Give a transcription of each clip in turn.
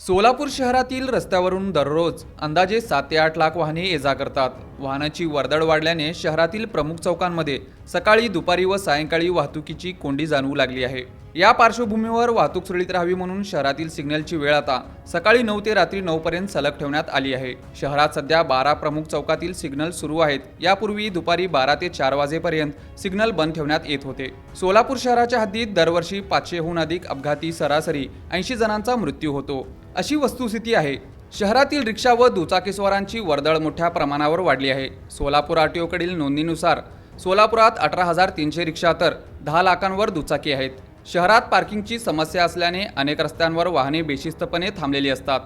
सोलापूर शहरातील रस्त्यावरून दररोज अंदाजे सात ते आठ लाख वाहने ये जा करतात. वाहनाची वर्दळ वाढल्याने शहरातील प्रमुख चौकांमध्ये सकाळी दुपारी व सायंकाळी वाहतुकीची कोंडी जाणवू लागली आहे. या पार्श्वभूमीवर वाहतूक सुरळीत राहावी म्हणून शहरातील सिग्नलची वेळ आता सकाळी नऊ ते रात्री नऊ पर्यंत सलग ठेवण्यात आली आहे. शहरात सध्या बारा प्रमुख चौकातील सिग्नल सुरू आहेत. यापूर्वी दुपारी बारा ते चार वाजेपर्यंत सिग्नल बंद ठेवण्यात येत होते. सोलापूर शहराच्या हद्दीत दरवर्षी पाचशेहून अधिक अपघाती सरासरी ऐंशी जणांचा मृत्यू होतो. अशी वस्तुस्थिती आहे. शहरातील रिक्षा व दुचाकीस्वारांची वर्दळ मोठ्या प्रमाणावर वाढली आहे. सोलापूर आरटीओकडील नोंदणीनुसार सोलापुरात अठरा हजार तीनशे रिक्षा तर दहा लाखांवर दुचाकी आहेत. शहरात पार्किंगची समस्या असल्याने अनेक रस्त्यांवर वाहने बेशिस्तपणे थांबलेली असतात.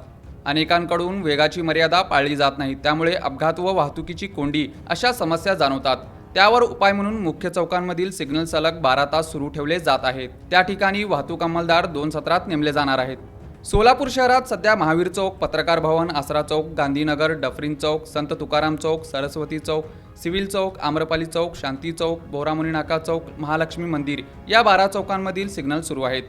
अनेकांकडून वेगाची मर्यादा पाळली जात नाही त्यामुळे अपघात व वाहतुकीची कोंडी अशा समस्या जाणवतात. त्यावर उपाय म्हणून मुख्य चौकांमधील सिग्नल सलग बारा तास सुरू ठेवले जात आहेत. त्या ठिकाणी वाहतूक अंमलदार दोन सत्रात नेमले जाणार आहेत. सोलापूर शहरात सध्या महावीर चौक पत्रकार भवन आसरा चौक गांधीनगर डफरीन चौक संत तुकाराम चौक सरस्वती चौक सिव्हिल चौक आम्रपाली चौक शांती चौक बोरामुनी नाका चौक महालक्ष्मी मंदिर या बारा चौकांमधील सिग्नल सुरू आहेत.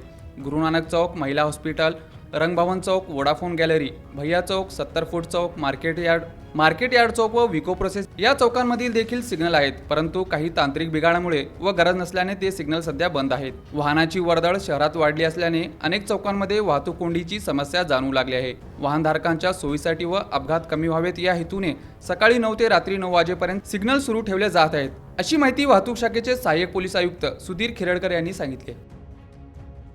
Gurunanak Chowk Mahila hospital Rangbhavan Chowk Vodafone gallery Bhaiya Chowk Sattar foot Chowk market yard market yard Chowk व विको प्रोसेस या चौकांमधील देखील सिग्नल आहेत परंतु काही तांत्रिक बिघाडामुळे व गरज नसल्याने ते सिग्नल सध्या बंद आहेत. वाहनाची वर्दळ शहरात वाढली असल्याने अनेक चौकांमध्ये वाहतूक कोंडीची समस्या जाणवू लागली आहे. वाहनधारकांच्या सोयीसाठी व अपघात कमी व्हावेत या हेतूने सकाळी नऊ ते रात्री नऊ वाजेपर्यंत सिग्नल सुरू ठेवले जात आहेत. अशी माहिती वाहतूक शाखेचे सहाय्यक पोलीस आयुक्त सुधीर खिरडकर यांनी सांगितले